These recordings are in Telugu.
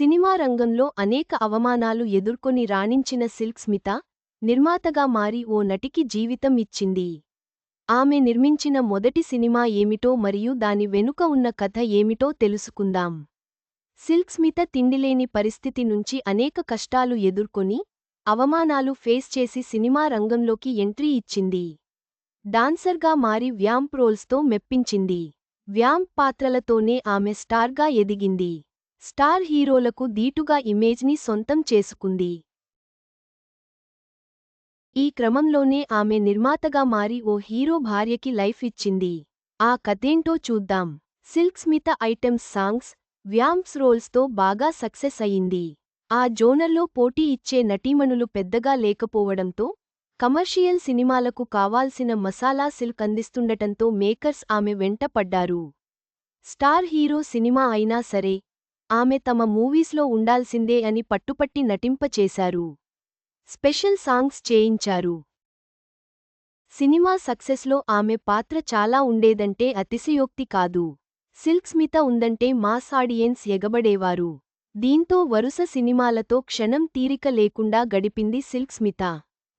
సినిమా రంగంలో అనేక అవమానాలు ఎదుర్కొని రాణించిన సిల్క్ స్మిత నిర్మాతగా మారి ఓ నటికి జీవితం ఇచ్చింది. ఆమె నిర్మించిన మొదటి సినిమా ఏమిటో మరియు దాని వెనుక ఉన్న కథ ఏమిటో తెలుసుకుందాం. సిల్క్ స్మిత తిండిలేని పరిస్థితి నుంచి అనేక కష్టాలు ఎదుర్కొని అవమానాలు ఫేస్ చేసి సినిమా రంగంలోకి ఎంట్రీ ఇచ్చింది. డాన్సర్గా మారి వ్యాంప్ రోల్స్తో మెప్పించింది. వ్యాంప్ పాత్రలతోనే ఆమె స్టార్గా ఎదిగింది. స్టార్ హీరోలకు దీటుగా ఇమేజ్ని సొంతం చేసుకుంది. ఈ క్రమంలోనే ఆమె నిర్మాతగా మారి ఓ హీరో భార్యకి లైఫ్ ఇచ్చింది. ఆ కథేంటో చూద్దాం. Silk Smitha items songs vamps రోల్స్తో బాగా సక్సెస్ అయింది. ఆ జోనర్లో పోటీ ఇచ్చే నటీమణులు పెద్దగా లేకపోవడంతో కమర్షియల్ సినిమాలకు కావాల్సిన మసాలా సిల్క్ అందిస్తుండటంతో మేకర్స్ ఆమె వెంట పడ్డారు. స్టార్ హీరో సినిమా అయినా సరే ఆమె తమ మూవీస్లో ఉండాల్సిందే అని పట్టుపట్టి నటింపచేశారు. స్పెషల్ సాంగ్స్ చేయించారు. సినిమా సక్సెస్లో ఆమె పాత్ర చాలా ఉండేదంటే అతిశయోక్తి కాదు. సిల్క్ స్మిత ఉందంటే మాస్ ఆడియన్స్ ఎగబడేవారు. దీంతో వరుస సినిమాలతో క్షణం తీరిక లేకుండా గడిపింది సిల్క్ స్మిత.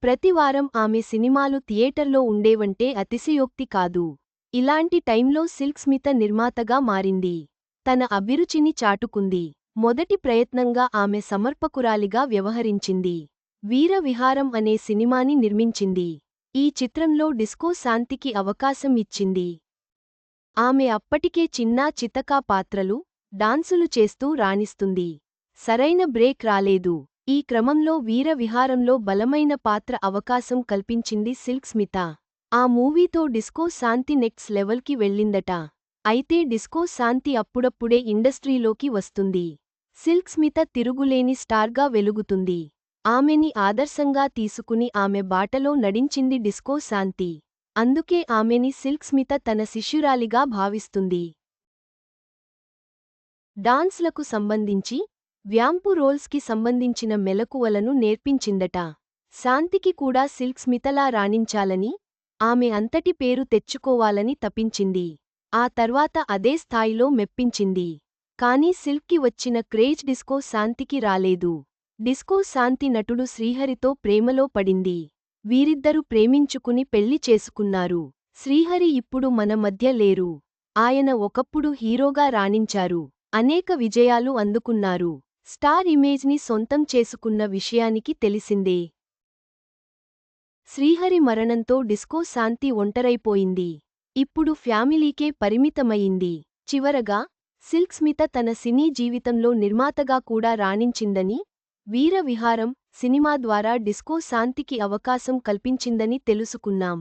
ప్రతివారం ఆమె సినిమాలు థియేటర్లో ఉండేవంటే అతిశయోక్తి కాదు. ఇలాంటి టైంలో సిల్క్ స్మిత నిర్మాతగా మారింది. తన అభిరుచిని చాటుకుంది. మొదటి ప్రయత్నంగా ఆమె సమర్పకురాలిగా వ్యవహరించింది. వీర విహారం అనే సినిమాని నిర్మించింది. ఈ చిత్రంలో డిస్కో శాంతికి అవకాశం ఇచ్చింది. ఆమె అప్పటికే చిన్నా చితకా పాత్రలు డాన్సులు చేస్తూ రాణిస్తుంది. సరైన బ్రేక్ రాలేదు. ఈ క్రమంలో వీరవిహారంలో బలమైన పాత్ర అవకాశం కల్పించింది సిల్క్ స్మిత. ఆ మూవీతో డిస్కో శాంతి నెక్స్ట్ లెవెల్కి వెళ్ళిందట. అయితే డిస్కో శాంతి అప్పుడప్పుడే ఇండస్ట్రీలోకి వస్తుంది. సిల్క్ స్మిత తిరుగులేని స్టార్గా వెలుగుతుంది. ఆమెని ఆదర్శంగా తీసుకుని ఆమె బాటలో నడించింది డిస్కో శాంతి. అందుకే ఆమెని సిల్క్ స్మిత తన శిష్యురాలిగా భావిస్తుంది. డాన్స్లకు సంబంధించి వ్యాంపు రోల్స్కి సంబంధించిన మెలకువలను నేర్పించిందట. శాంతికి కూడా సిల్క్ స్మితలా రాణించాలని ఆమె అంతటి పేరు తెచ్చుకోవాలని తపించింది. ఆ తర్వాత అదే స్థాయిలో మెప్పించింది. కానీ సిల్క్కి వచ్చిన క్రేజ్ డిస్కో శాంతికి రాలేదు. డిస్కో శాంతి నటుడు శ్రీహరితో ప్రేమలో పడింది. వీరిద్దరూ ప్రేమించుకుని పెళ్ళి చేసుకున్నారు. శ్రీహరి ఇప్పుడు మన మధ్య లేరు. ఆయన ఒకప్పుడు హీరోగా రాణించారు. అనేక విజయాలు అందుకున్నారు. స్టార్ ఇమేజ్ని సొంతం చేసుకున్న విషయానికి తెలిసిందే. శ్రీహరి మరణంతో డిస్కో శాంతి ఒంటరైపోయింది. ఇప్పుడు ఫ్యామిలీకే పరిమితమయింది చివరగా సిల్క్ స్మిత తన సినీ జీవితంలో నిర్మాతగా కూడా రాణించిందని వీర విహారం సినిమా ద్వారా డిస్కో శాంతికి అవకాశం కల్పించిందని తెలుసుకున్నాం.